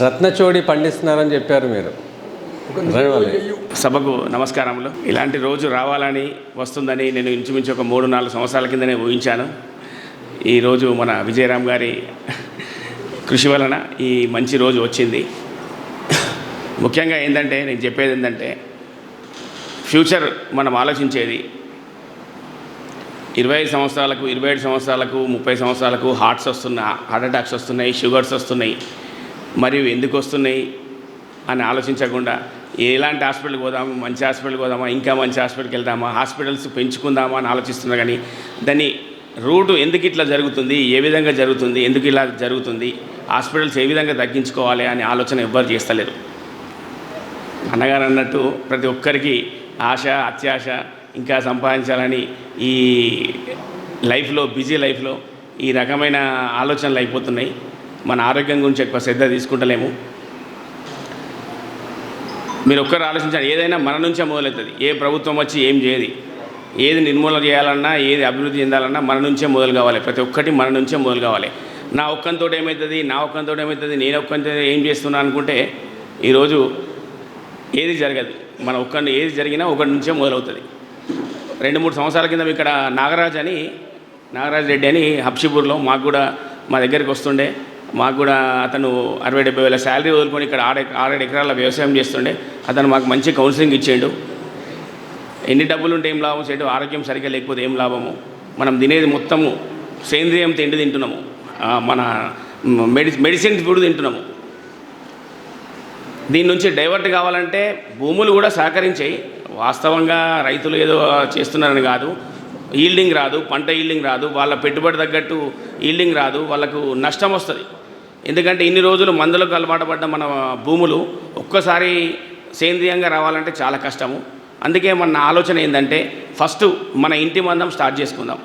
రత్నచోడి పండిస్తున్నారని చెప్పారు మీరు. సభకు నమస్కారములు. ఇలాంటి రోజు రావాలని వస్తుందని నేను ఇంచుమించు ఒక మూడు నాలుగు సంవత్సరాల కిందనే ఊహించాను. ఈరోజు మన విజయరామ్ గారి కృషి వలన ఈ మంచి రోజు వచ్చింది. ముఖ్యంగా ఏంటంటే నేను చెప్పేది ఏంటంటే ఫ్యూచర్ మనం ఆలోచించేది ఇరవై ఐదు సంవత్సరాలకు ఇరవై ఏడు సంవత్సరాలకు ముప్పై సంవత్సరాలకు హార్ట్స్ వస్తున్నా హార్ట్ అటాక్స్ వస్తున్నాయి షుగర్స్ వస్తున్నాయి. మరియు ఎందుకు వస్తున్నాయి అని ఆలోచించకుండా ఎలాంటి హాస్పిటల్కి పోదాము మంచి హాస్పిటల్కి పోదామా ఇంకా మంచి హాస్పిటల్కి వెళ్దామా హాస్పిటల్స్ పెంచుకుందామా అని ఆలోచిస్తున్నా కానీ దాన్ని రూటు ఎందుకు ఇట్లా జరుగుతుంది ఏ విధంగా జరుగుతుంది ఎందుకు ఇలా జరుగుతుంది హాస్పిటల్స్ ఏ విధంగా తగ్గించుకోవాలి అనే ఆలోచన ఎవ్వరు చేస్తలేరు. అన్నగారు అన్నట్టు ప్రతి ఒక్కరికి ఆశ అత్యాశ ఇంకా సంపాదించాలని ఈ లైఫ్లో బిజీ లైఫ్లో ఈ రకమైన ఆలోచనలు అయిపోతున్నాయి. మన ఆరోగ్యం గురించి ఎక్కువ శ్రద్ధ తీసుకుంటలేము. మీరు ఒక్కరు ఆలోచించాలి ఏదైనా మన నుంచే మొదలవుతుంది. ఏ ప్రభుత్వం వచ్చి ఏం చేయదు? ఏది నిర్మూలన చేయాలన్నా ఏది అభివృద్ధి చెందాలన్నా మన నుంచే మొదలు కావాలి. ప్రతి ఒక్కటి మన నుంచే మొదలు కావాలి. నా ఒక్కంతో ఏమవుతుంది నా ఒక్కంతో ఏమవుతుంది నేను ఒక్కంతో ఏం చేస్తున్నా అనుకుంటే ఈరోజు ఏది జరగదు. మన ఒక్కడి ఏది జరిగినా ఒకటి నుంచే మొదలవుతుంది. రెండు మూడు సంవత్సరాల కింద ఇక్కడ నాగరాజ్ అని నాగరాజ్ రెడ్డి అని హబ్షిపూర్లో మాకు కూడా మా దగ్గరికి వస్తుండే. మాకు కూడా అతను అరవై డెబ్బై వేల శాలరీ వదులుకొని ఇక్కడ ఆరు ఆరేడు ఎకరాల వ్యవసాయం చేస్తుండే. అతను మాకు మంచి కౌన్సిలింగ్ ఇచ్చేడు. ఎన్ని డబ్బులు ఉంటే ఏం లాభం? చేయడం ఆరోగ్యం సరిగ్గా లేకపోతే ఏం లాభము? మనం తినేది మొత్తము సేంద్రియం తిండి తింటున్నాము. మన మెడి మెడిసిన్స్ కూడా తింటున్నాము. దీని నుంచి డైవర్ట్ కావాలంటే భూములు కూడా సహకరించాయి. వాస్తవంగా రైతులు ఏదో చేస్తున్నారని కాదు. ఈల్డింగ్ రాదు పంట ఈల్డింగ్ రాదు వాళ్ళ పెట్టుబడి తగ్గట్టు ఈల్డింగ్ రాదు వాళ్ళకు నష్టం వస్తుంది. ఎందుకంటే ఇన్ని రోజులు మందులకు అలవాటు పడ్డ మన భూములు ఒక్కసారి సేంద్రియంగా రావాలంటే చాలా కష్టము. అందుకే మన ఆలోచన ఏంటంటే ఫస్ట్ మన ఇంటి మందం స్టార్ట్ చేసుకుందాం.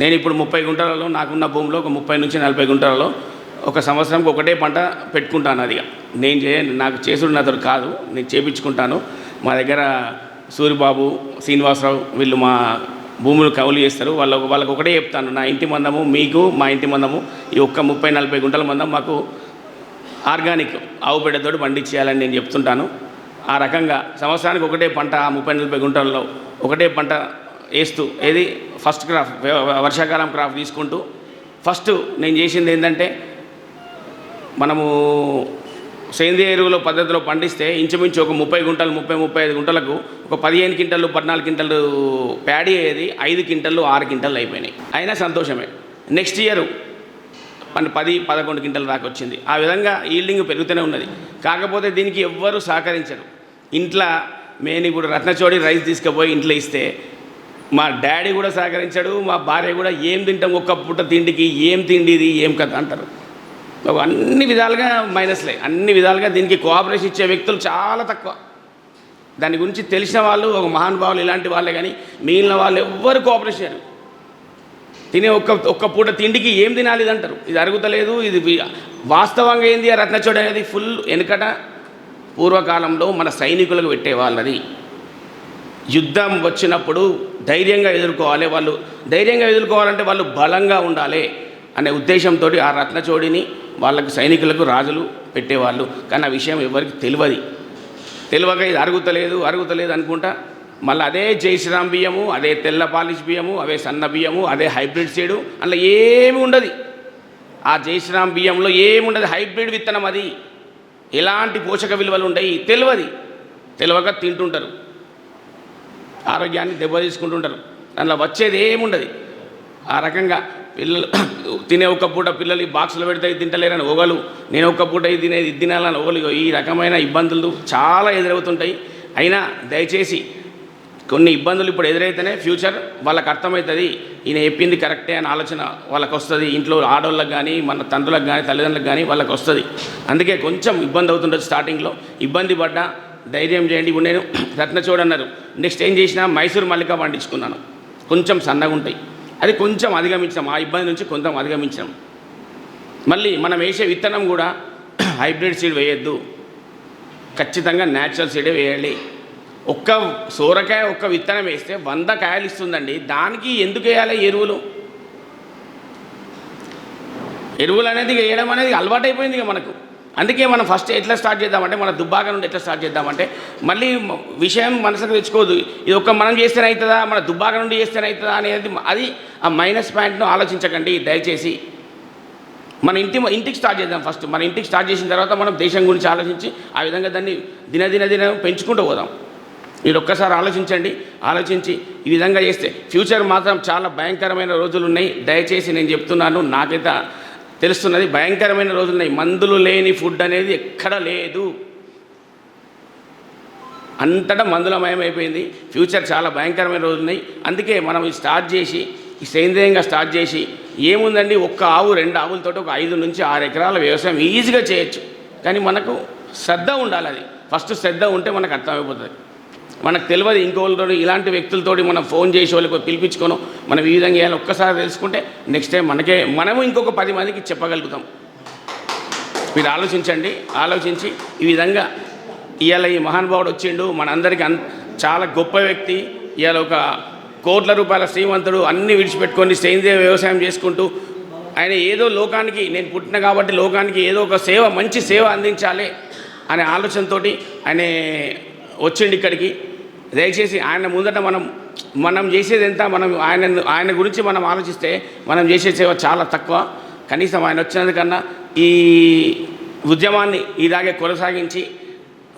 నేను ఇప్పుడు ముప్పై గుంటలలో నాకున్న భూమిలో ఒక ముప్పై నుంచి నలభై గుంటలలో ఒక సంవత్సరంకి ఒకటే పంట పెట్టుకుంటాను అది నేను చే నాకు చేసుడు నాతో కాదు నేను చేపించుకుంటాను. మా దగ్గర సూరిబాబు శ్రీనివాసరావు వీళ్ళు మా భూములు కౌలు చేస్తారు. వాళ్ళకు వాళ్ళకి ఒకటే చెప్తాను నా ఇంటి మందము మీకు మా ఇంటి మందము ఈ ఒక్క ముప్పై నలభై గుంటల మందం మాకు ఆర్గానిక్ ఆవు బిడ్డతోటి పండించేయాలని నేను చెప్తుంటాను. ఆ రకంగా సంవత్సరానికి ఒకటే పంట ఆ ముప్పై నలభై గుంటల్లో ఒకటే పంట వేస్తూ ఏది? ఫస్ట్ క్రాప్ వర్షాకాలం క్రాప్ తీసుకుంటూ ఫస్ట్ నేను చేసింది ఏంటంటే మనము సేంద్రియ ఎరువుల పద్ధతిలో పండిస్తే ఇంచుమించు ఒక ముప్పై గుంటలు ముప్పై ముప్పై ఐదు గుంటలకు ఒక పదిహేను క్వింటలు పద్నాలుగు క్వింటలు ప్యాడీ అయ్యేది ఐదు క్వింటలు ఆరు క్వింటలు అయిపోయినాయి. అయినా సంతోషమే. నెక్స్ట్ ఇయర్ మన పది పదకొండు క్వింటల దాకా వచ్చింది. ఆ విధంగా ఈల్డింగ్ పెరుగుతూనే ఉన్నది. కాకపోతే దీనికి ఎవ్వరూ సహకరించరు. ఇంట్లో నేను ఇప్పుడు రత్నచోడి రైస్ తీసుకుపోయి ఇంట్లో ఇస్తే మా డాడీ కూడా సహకరించాడు మా భార్య కూడా ఏం తింటాం ఒక్క పూట తిండికి ఏం తిండిది ఏం కథ అంటారు. అన్ని విధాలుగా మైనస్లే. అన్ని విధాలుగా దీనికి కోఆపరేషన్ ఇచ్చే వ్యక్తులు చాలా తక్కువ. దాని గురించి తెలిసిన వాళ్ళు ఒక మహానుభావులు ఇలాంటి వాళ్ళే కానీ మిగిలిన వాళ్ళు ఎవ్వరు కోఆపరేషన్ చేయరు. తినే ఒక్క ఒక్క పూట తిండికి ఏం తినాలి ఇది అంటారు ఇది అరుగుతలేదు ఇది వాస్తవంగా ఏంది ఆ రత్నచోడ అనేది ఫుల్ వెనుకట పూర్వకాలంలో మన సైనికులకు పెట్టేవాళ్ళది యుద్ధం వచ్చినప్పుడు ధైర్యంగా ఎదుర్కోవాలి వాళ్ళు. ధైర్యంగా ఎదుర్కోవాలంటే వాళ్ళు బలంగా ఉండాలి అనే ఉద్దేశంతో ఆ రత్నచోడిని వాళ్ళకు సైనికులకు రాజులు పెట్టేవాళ్ళు. కానీ ఆ విషయం ఎవరికి తెలియదు. తెలియక ఇది అరుగుతలేదు అరుగుతలేదు అనుకుంటా. మళ్ళీ అదే జై శ్రీరామ్ బియ్యము అదే తెల్ల పాలిష్ బియ్యము అవే సన్న బియ్యము అదే హైబ్రిడ్ సీడు అందులో ఏమి ఉండదు. ఆ జై శ్రీరామ్ బియ్యంలో ఏమి ఉండదు. హైబ్రిడ్ విత్తనం అది. ఎలాంటి పోషక విలువలు ఉండయి. తెలియదు. తెలియక తింటుంటారు. ఆరోగ్యాన్ని దెబ్బతీసుకుంటుంటారు. దానిలో వచ్చేది ఏముండదు ఆ రకంగా పిల్లలు తినే ఒక్క పూట పిల్లలు ఈ బాక్సులు పెడితే తింటలేరని ఒకలు నేను ఒక్క పూట ఇది తినేది ఇది తినాలని ఒకలు ఈ రకమైన ఇబ్బందులు చాలా ఎదురవుతుంటాయి. అయినా దయచేసి కొన్ని ఇబ్బందులు ఇప్పుడు ఎదురైతేనే ఫ్యూచర్ వాళ్ళకి అర్థమవుతుంది ఈయన చెప్పింది కరెక్టే అని ఆలోచన వాళ్ళకి వస్తుంది ఇంట్లో ఆడవాళ్ళకి కానీ మన తండ్రులకు కానీ తల్లిదండ్రులకు కానీ వాళ్ళకి వస్తుంది. అందుకే కొంచెం ఇబ్బంది అవుతుండొచ్చు స్టార్టింగ్లో. ఇబ్బంది పడ్డా ధైర్యం చేయండి. ఇప్పుడు నేను రత్నచూడన్నారు. నెక్స్ట్ ఏం చేసినా మైసూర్ మల్లిక పండించుకున్నాను. కొంచెం సన్నగా ఉంటాయి అది కొంచెం అధిగమించాం ఆ ఇబ్బంది నుంచి కొంచెం అధిగమించాం మళ్ళీ మనం వేసే విత్తనం కూడా హైబ్రిడ్ సీడ్ వేయొద్దు. ఖచ్చితంగా న్యాచురల్ సీడే వేయాలి. ఒక్క సోరకాయ ఒక్క విత్తనం వేస్తే వంద కాయలు ఇస్తుందండి. దానికి ఎందుకు వేయాలి ఎరువులు? ఎరువులు అనేది వేయడం అనేది అలవాటైపోయింది ఇక మనకు. అందుకే మనం ఫస్ట్ ఎట్లా స్టార్ట్ చేద్దామంటే మన దుబ్బాక నుండి ఎట్లా స్టార్ట్ చేద్దామంటే మళ్ళీ విషయం మనసుకు తెచ్చుకోదు. ఇది ఒక్క మనం చేస్తేనే అవుతుందా మన దుబ్బాక నుండి చేస్తేనే అవుతుందా అనేది అది ఆ మైనస్ పాయింట్ను ఆలోచించకండి దయచేసి. మన ఇంటి ఇంటికి స్టార్ట్ చేద్దాం ఫస్ట్ మన ఇంటికి స్టార్ట్ చేసిన తర్వాత మనం దేశం గురించి ఆలోచించి ఆ విధంగా దాన్ని దినదిన దిన పెంచుకుంటూ పోదాం. మీరు ఒక్కసారి ఆలోచించండి. ఆలోచించి ఈ విధంగా చేస్తే ఫ్యూచర్ మాత్రం చాలా భయంకరమైన రోజులు ఉన్నాయి. దయచేసి నేను చెప్తున్నాను నాకైతే తెలుస్తున్నది భయంకరమైన రోజులున్నాయి. మందులు లేని ఫుడ్ అనేది ఎక్కడ లేదు. అంతటా మందులమయం అయిపోయింది ఫ్యూచర్ చాలా భయంకరమైన రోజున్నాయి అందుకే మనం ఇది స్టార్ట్ చేసి సేంద్రియంగా స్టార్ట్ చేసి ఏముందండి? ఒక్క ఆవు రెండు ఆవులతో ఒక ఐదు నుంచి ఆరు ఎకరాల వ్యవసాయం ఈజీగా చేయొచ్చు. కానీ మనకు శ్రద్ధ ఉండాలి అది. ఫస్ట్ శ్రద్ధ ఉంటే మనకు అర్థమైపోతుంది. మనకు తెలియదు ఇంకోళ్ళతో ఇలాంటి వ్యక్తులతోటి మనం ఫోన్ చేసి వాళ్ళకి పిలిపించుకోను. మనం ఈ విధంగా వేయాలి ఒక్కసారి తెలుసుకుంటే నెక్స్ట్ టైం మనకే మనము ఇంకొక పది మందికి చెప్పగలుగుతాం. మీరు ఆలోచించండి ఆలోచించి ఈ విధంగా ఇవాళ ఈ మహానుభావుడు వచ్చిండు. మనందరికీ అన్ చాలా గొప్ప వ్యక్తి. ఇవాళ ఒక కోట్ల రూపాయల శ్రీమంతుడు అన్ని విడిచిపెట్టుకొని సేంద్రియ వ్యవసాయం చేసుకుంటూ ఆయన ఏదో లోకానికి నేను పుట్టిన కాబట్టి లోకానికి ఏదో ఒక సేవ మంచి సేవ అందించాలి అనే ఆలోచనతోటి ఆయన వచ్చిండు ఇక్కడికి. దయచేసి ఆయన ముందట మనం మనం చేసేది ఎంత మనం ఆయన ఆయన గురించి మనం ఆలోచిస్తే మనం చేసే సేవ చాలా తక్కువ. కనీసం ఆయన వచ్చినందుకన్నా ఈ ఉద్యమాన్ని ఇలాగే కొనసాగించి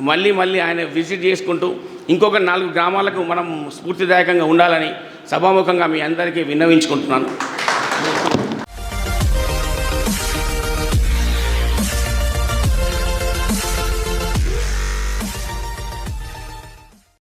మళ్ళీ మళ్ళీ ఆయన విజిట్ చేసుకుంటూ ఇంకొక నాలుగు గ్రామాలకు మనం స్ఫూర్తిదాయకంగా ఉండాలని సభాముఖంగా మీ అందరికీ విన్నవించుకుంటున్నాను.